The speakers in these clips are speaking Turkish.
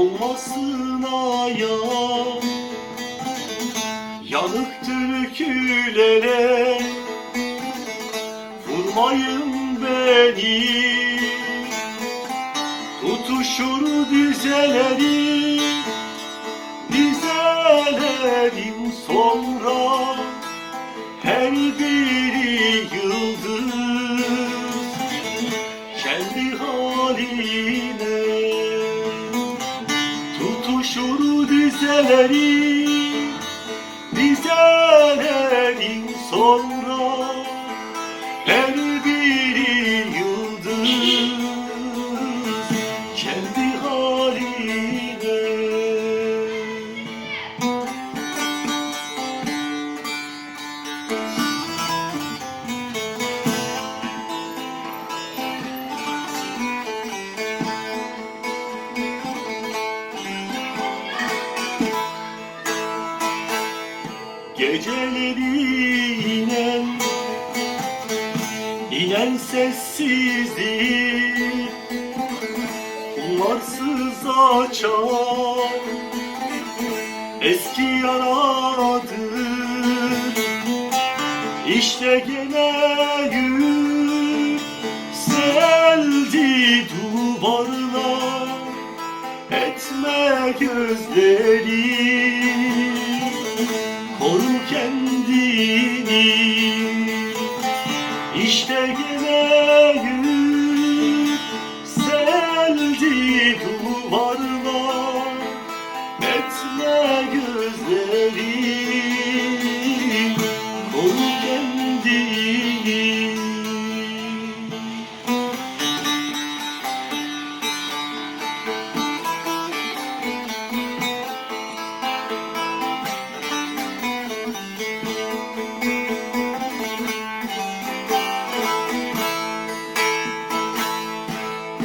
olmasın aya. Yanık türkülere vurmayın beni. Tutuşur dizeleri dizelerim sonra. Her biri yıldız kendi haline tutuşur dizeleri dizelerin Geceleri inen inen sessizlik Umarsız açar eski yaradır. İşte gene yükseldi duvarlar Etme gözleri İşte gene yükseldi duvarlar Etme gözleri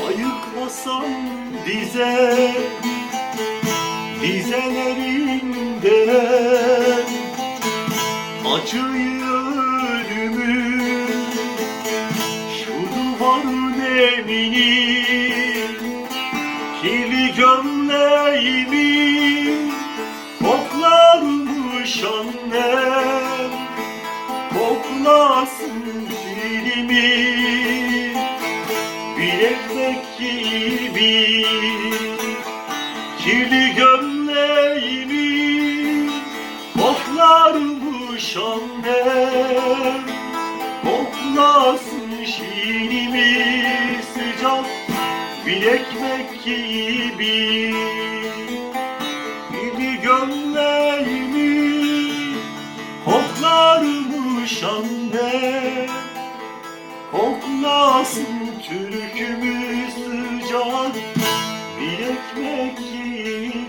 Ayıkmasam dize Dizelerimden Acıyı ölümü Şu duvarın emini Kirli gömleğimi Koklarmış annem. Koklasın dilimi bir ekmek gibi Kirli gömleğimi Koklarmış annem Koklasın şiirimi sıcak Bir ekmek gibi. Kirli gömleğimi Koklarmış annem Koklasın Türkümüz sıcak bir ekmek yiyin.